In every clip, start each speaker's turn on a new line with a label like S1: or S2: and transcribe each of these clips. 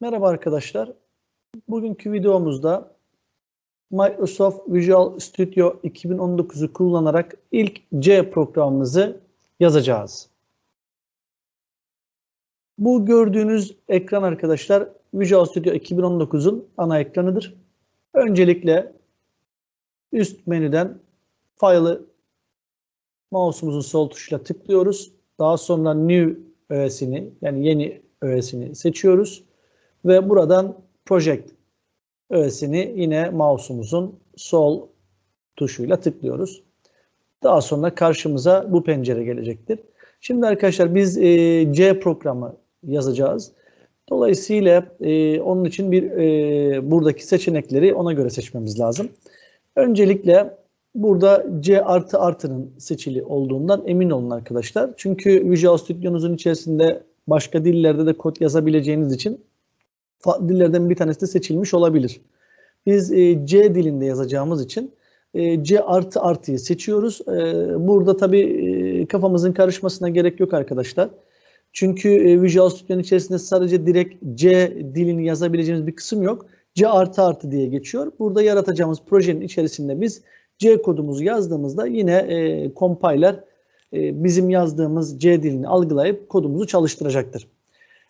S1: Merhaba arkadaşlar. Bugünkü videomuzda Microsoft Visual Studio 2019'u kullanarak ilk C programımızı yazacağız. Bu gördüğünüz ekran arkadaşlar Visual Studio 2019'un ana ekranıdır. Öncelikle üst menüden File'ı mouse'umuzun sol tuşuyla tıklıyoruz. Daha sonra New öğesini yani yeni öğesini seçiyoruz ve buradan Project öğesini yine mouse'umuzun sol tuşuyla tıklıyoruz. Daha sonra karşımıza bu pencere gelecektir. Şimdi arkadaşlar biz e, C programı yazacağız. Dolayısıyla e, onun için bir e, buradaki seçenekleri ona göre seçmemiz lazım. Öncelikle burada C artı artının seçili olduğundan emin olun arkadaşlar. Çünkü Visual Studio'nuzun içerisinde başka dillerde de kod yazabileceğiniz için dillerden bir tanesi de seçilmiş olabilir. Biz e, C dilinde yazacağımız için e, C artı artıyı seçiyoruz. E, burada tabii e, kafamızın karışmasına gerek yok arkadaşlar. Çünkü e, Visual Studio'nun içerisinde sadece direkt C dilini yazabileceğimiz bir kısım yok. C artı artı diye geçiyor. Burada yaratacağımız projenin içerisinde biz C kodumuzu yazdığımızda yine e, compiler e, bizim yazdığımız C dilini algılayıp kodumuzu çalıştıracaktır.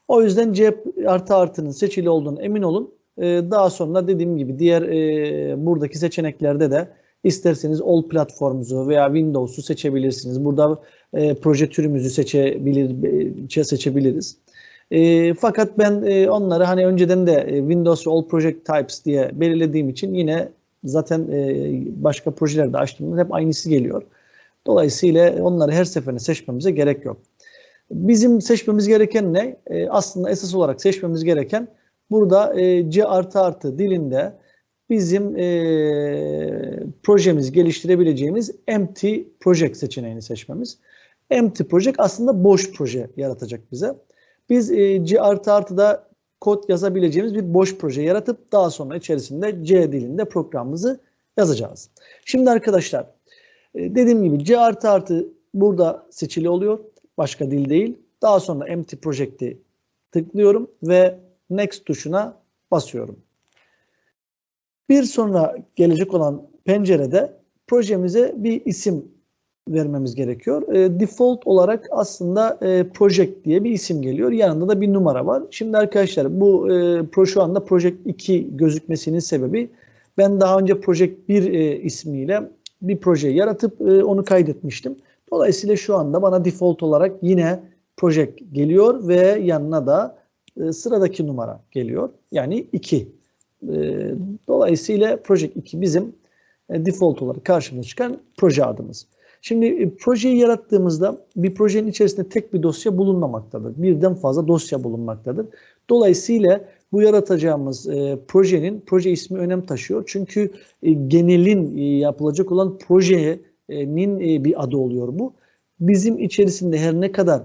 S1: O yüzden C artı artının seçili olduğunu emin olun. Ee, daha sonra dediğim gibi diğer e, buradaki seçeneklerde de isterseniz All Platforms'u veya Windows'u seçebilirsiniz. Burada e, proje türümüzü seçebilir, seçebiliriz. E, fakat ben e, onları hani önceden de e, Windows All Project Types diye belirlediğim için yine zaten e, başka projelerde açtığımda hep aynısı geliyor. Dolayısıyla onları her seferinde seçmemize gerek yok. Bizim seçmemiz gereken ne? E, aslında esas olarak seçmemiz gereken burada e, C artı artı dilinde bizim e, projemizi geliştirebileceğimiz empty project seçeneğini seçmemiz. Empty project aslında boş proje yaratacak bize. Biz e, C artı artıda kod yazabileceğimiz bir boş proje yaratıp daha sonra içerisinde C dilinde programımızı yazacağız. Şimdi arkadaşlar e, dediğim gibi C artı artı burada seçili oluyor. Başka dil değil. Daha sonra empty project'i tıklıyorum ve next tuşuna basıyorum. Bir sonra gelecek olan pencerede projemize bir isim vermemiz gerekiyor. E, default olarak aslında e, project diye bir isim geliyor. Yanında da bir numara var. Şimdi arkadaşlar bu e, şu anda project 2 gözükmesinin sebebi ben daha önce project 1 e, ismiyle bir proje yaratıp e, onu kaydetmiştim. Dolayısıyla şu anda bana default olarak yine project geliyor ve yanına da e, sıradaki numara geliyor. Yani 2. E, dolayısıyla project 2 bizim e, default olarak karşımıza çıkan proje adımız. Şimdi e, projeyi yarattığımızda bir projenin içerisinde tek bir dosya bulunmamaktadır. Birden fazla dosya bulunmaktadır. Dolayısıyla bu yaratacağımız e, projenin proje ismi önem taşıyor. Çünkü e, genelin e, yapılacak olan projeye nin e, bir adı oluyor bu. Bizim içerisinde her ne kadar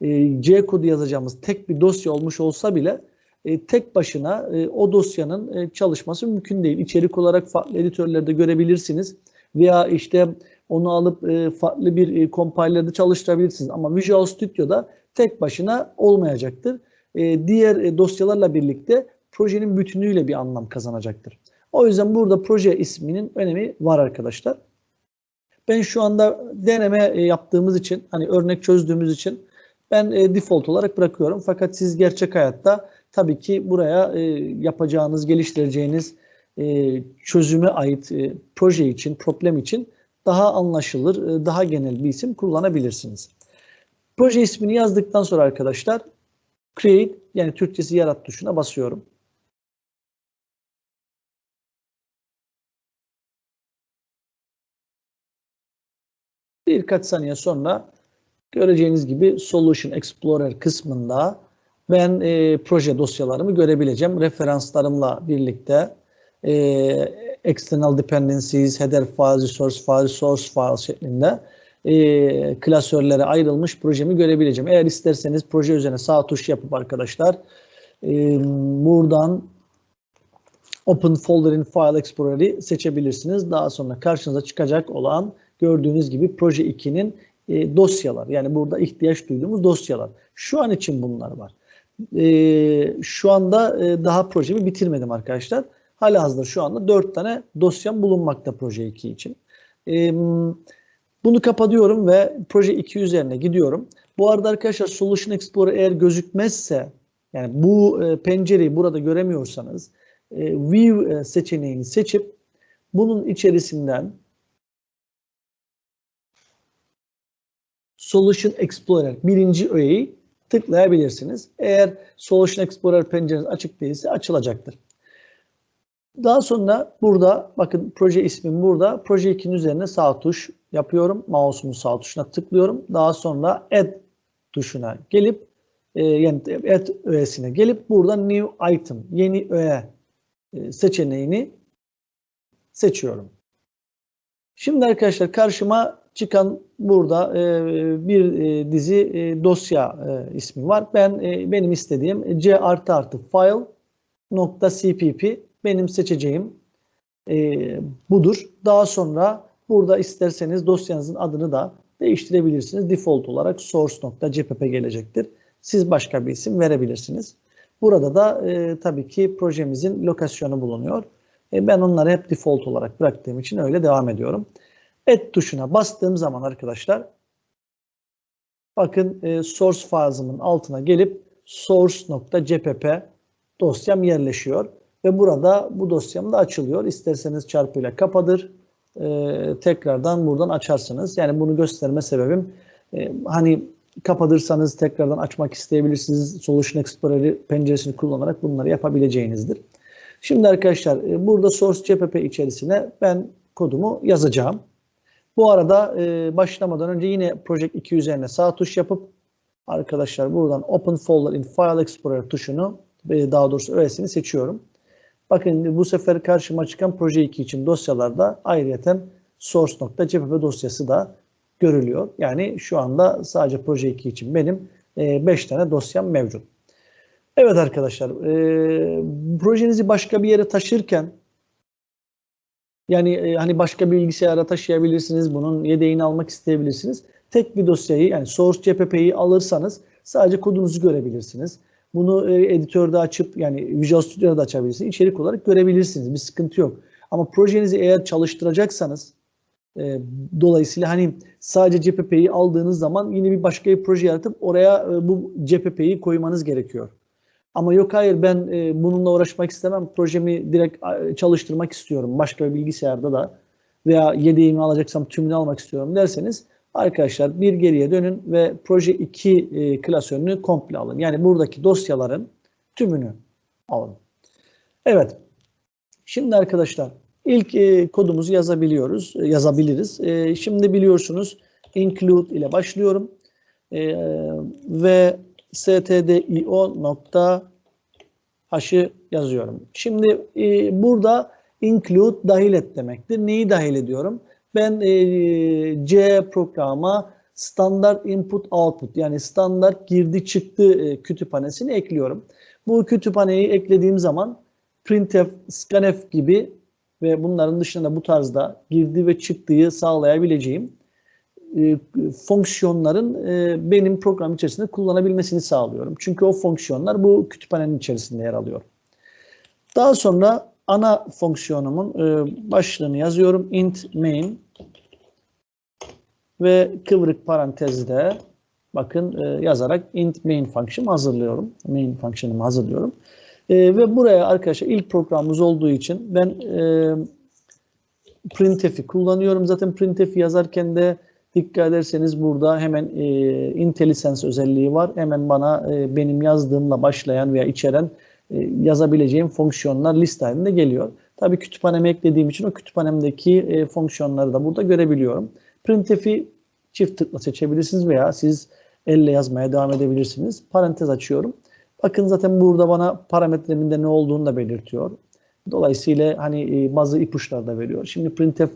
S1: e, C kodu yazacağımız tek bir dosya olmuş olsa bile e, tek başına o dosyanın çalışması mümkün değil. İçerik olarak farklı editörlerde görebilirsiniz veya işte onu alıp farklı bir compiler'da çalıştırabilirsiniz. Ama Visual Studio'da tek başına olmayacaktır. Diğer dosyalarla birlikte projenin bütünüyle bir anlam kazanacaktır. O yüzden burada proje isminin önemi var arkadaşlar. Ben şu anda deneme e, yaptığımız için hani örnek çözdüğümüz için ben e, default olarak bırakıyorum. Fakat siz gerçek hayatta tabii ki buraya e, yapacağınız, geliştireceğiniz çözüme ait proje için, problem için daha anlaşılır, daha genel bir isim kullanabilirsiniz. Proje ismini yazdıktan sonra arkadaşlar create yani Türkçesi yarat tuşuna basıyorum. Birkaç saniye sonra göreceğiniz gibi Solution Explorer kısmında ben e, proje dosyalarımı görebileceğim. Referanslarımla birlikte e, external dependencies, header files, resource files, source files şeklinde e, klasörlere ayrılmış projemi görebileceğim. Eğer isterseniz proje üzerine sağ tuş yapıp arkadaşlar e, buradan Open Folder in File Explorer'i seçebilirsiniz. Daha sonra karşınıza çıkacak olan gördüğünüz gibi proje 2'nin e, dosyalar. Yani burada ihtiyaç duyduğumuz dosyalar. Şu an için bunlar var. e, şu anda e, daha projemi bitirmedim arkadaşlar. Halihazırda şu anda 4 tane dosyam bulunmakta proje 2 için. E, bunu kapatıyorum ve proje 2 üzerine gidiyorum. Bu arada arkadaşlar Solution Explorer eğer gözükmezse yani bu e, pencereyi burada göremiyorsanız e, View e, seçeneğini seçip bunun içerisinden Solution Explorer birinci öğeyi tıklayabilirsiniz. Eğer Solution Explorer pencereniz açık değilse açılacaktır. Daha sonra burada bakın proje ismim burada. Proje 2'nin üzerine sağ tuş yapıyorum. Mouse'umun sağ tuşuna tıklıyorum. Daha sonra Add tuşuna gelip e, yani Add öğesine gelip burada New Item yeni öğe e, seçeneğini seçiyorum. Şimdi arkadaşlar karşıma çıkan burada e, bir e, dizi e, dosya e, ismi var. Ben e, benim istediğim c artı artı file nokta cpp benim seçeceğim e, budur. Daha sonra burada isterseniz dosyanızın adını da değiştirebilirsiniz. Default olarak source.cpp gelecektir. Siz başka bir isim verebilirsiniz. Burada da e, tabii ki projemizin lokasyonu bulunuyor. E, ben onları hep default olarak bıraktığım için öyle devam ediyorum. Add tuşuna bastığım zaman arkadaşlar bakın e, source file'ımın altına gelip source.cpp dosyam yerleşiyor. Ve burada bu dosyam da açılıyor. İsterseniz çarpıyla kapadır. E, tekrardan buradan açarsınız. Yani bunu gösterme sebebim e, hani kapatırsanız tekrardan açmak isteyebilirsiniz. Solution Explorer'ı penceresini kullanarak bunları yapabileceğinizdir. Şimdi arkadaşlar e, burada source cpp içerisine ben kodumu yazacağım. Bu arada e, başlamadan önce yine Project 2 üzerine sağ tuş yapıp arkadaşlar buradan Open Folder in File Explorer tuşunu e, daha doğrusu öğesini seçiyorum. Bakın bu sefer karşıma çıkan Proje 2 için dosyalarda ayrıyeten source.cpp dosyası da görülüyor. Yani şu anda sadece Proje 2 için benim 5 e, tane dosyam mevcut. Evet arkadaşlar, e, projenizi başka bir yere taşırken yani e, hani başka bir bilgisayara taşıyabilirsiniz, bunun yedeğini almak isteyebilirsiniz. Tek bir dosyayı yani source CPP'yi alırsanız sadece kodunuzu görebilirsiniz. Bunu e, editörde açıp yani Visual Studio'da da açabilirsiniz. İçerik olarak görebilirsiniz. Bir sıkıntı yok. Ama projenizi eğer çalıştıracaksanız e, dolayısıyla hani sadece CPP'yi aldığınız zaman yine bir başka bir proje yaratıp oraya e, bu CPP'yi koymanız gerekiyor. Ama yok hayır ben e, bununla uğraşmak istemem. Projemi direkt çalıştırmak istiyorum. Başka bir bilgisayarda da veya yedeğimi alacaksam tümünü almak istiyorum derseniz arkadaşlar bir geriye dönün ve proje 2 e, klasörünü komple alın. Yani buradaki dosyaların tümünü alın. Evet. Şimdi arkadaşlar ilk e, kodumuzu yazabiliyoruz, yazabiliriz. Şimdi biliyorsunuz include ile başlıyorum. E, ve stdio nokta h'ı yazıyorum. Şimdi e, burada include dahil et demektir. Neyi dahil ediyorum? Ben e, C programa standart input output yani standart girdi çıktı e, kütüphanesini ekliyorum. Bu kütüphaneyi eklediğim zaman printf, scanf gibi ve bunların dışında bu tarzda girdi ve çıktığı sağlayabileceğim e, fonksiyonların e, benim program içerisinde kullanabilmesini sağlıyorum. Çünkü o fonksiyonlar bu kütüphanenin içerisinde yer alıyor. Daha sonra ana fonksiyonumun e, başlığını yazıyorum. int main ve kıvrık parantezde bakın yazarak int main function hazırlıyorum. Main function'ımı hazırlıyorum. Ve buraya arkadaşlar ilk programımız olduğu için ben printf'i kullanıyorum. Zaten printf'i yazarken de Dikkat ederseniz burada hemen e, IntelliSense özelliği var. Hemen bana e, benim yazdığımla başlayan veya içeren e, yazabileceğim fonksiyonlar liste halinde geliyor. Tabii kütüphaneme eklediğim için o kütüphanemdeki e, fonksiyonları da burada görebiliyorum. Printf'i çift tıkla seçebilirsiniz veya siz elle yazmaya devam edebilirsiniz. Parantez açıyorum. Bakın zaten burada bana parametreminde ne olduğunu da belirtiyor. Dolayısıyla hani e, bazı ipuçları da veriyor. Şimdi printf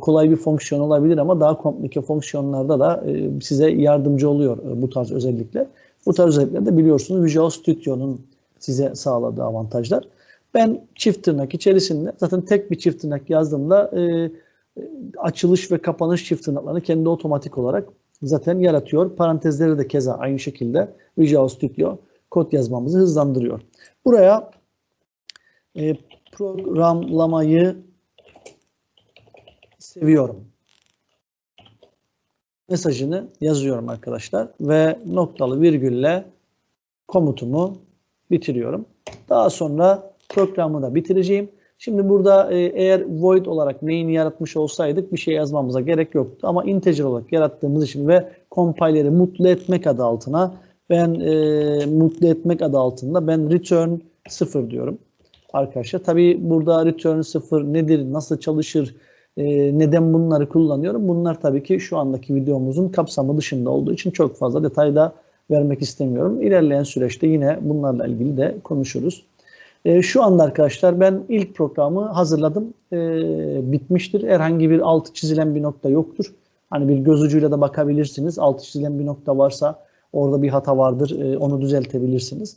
S1: kolay bir fonksiyon olabilir ama daha komplike fonksiyonlarda da e, size yardımcı oluyor e, bu tarz özellikler. Bu tarz özellikler de biliyorsunuz Visual Studio'nun size sağladığı avantajlar. Ben çift tırnak içerisinde zaten tek bir çift tırnak yazdığımda açılış ve kapanış çift tırnaklarını kendi otomatik olarak zaten yaratıyor. Parantezleri de keza aynı şekilde Visual Studio kod yazmamızı hızlandırıyor. Buraya e, programlamayı seviyorum mesajını yazıyorum arkadaşlar ve noktalı virgülle komutumu bitiriyorum. Daha sonra programı da bitireceğim. Şimdi burada e, eğer void olarak main'i yaratmış olsaydık bir şey yazmamıza gerek yoktu. Ama integer olarak yarattığımız için ve compiler'i mutlu etmek adı altına ben e, mutlu etmek adı altında ben return 0 diyorum arkadaşlar. Tabii burada return 0 nedir, nasıl çalışır, e, neden bunları kullanıyorum? Bunlar tabii ki şu andaki videomuzun kapsamı dışında olduğu için çok fazla detayda vermek istemiyorum. İlerleyen süreçte yine bunlarla ilgili de konuşuruz. E, şu anda arkadaşlar ben ilk programı hazırladım. E, bitmiştir. Herhangi bir altı çizilen bir nokta yoktur. Hani bir göz ucuyla da bakabilirsiniz. Altı çizilen bir nokta varsa orada bir hata vardır. Onu düzeltebilirsiniz.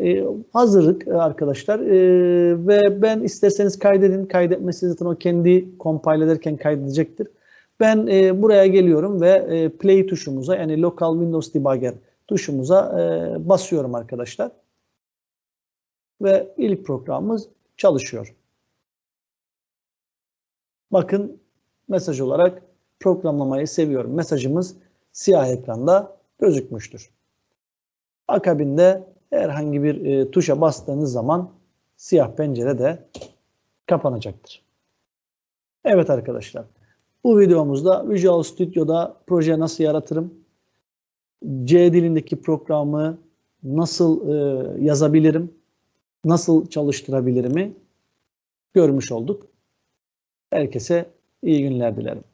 S1: E, hazırlık arkadaşlar e, ve ben isterseniz kaydedin. Kaydetmesi zaten o kendi compile ederken kaydedecektir. Ben e, buraya geliyorum ve e, play tuşumuza yani local Windows debugger tuşumuza e, basıyorum arkadaşlar. Ve ilk programımız çalışıyor. Bakın mesaj olarak programlamayı seviyorum. Mesajımız siyah ekranda gözükmüştür. Akabinde herhangi bir e, tuşa bastığınız zaman siyah pencere de kapanacaktır. Evet arkadaşlar. Bu videomuzda Visual Studio'da proje nasıl yaratırım? C dilindeki programı nasıl e, yazabilirim? Nasıl çalıştırabilirimi görmüş olduk. Herkese iyi günler dilerim.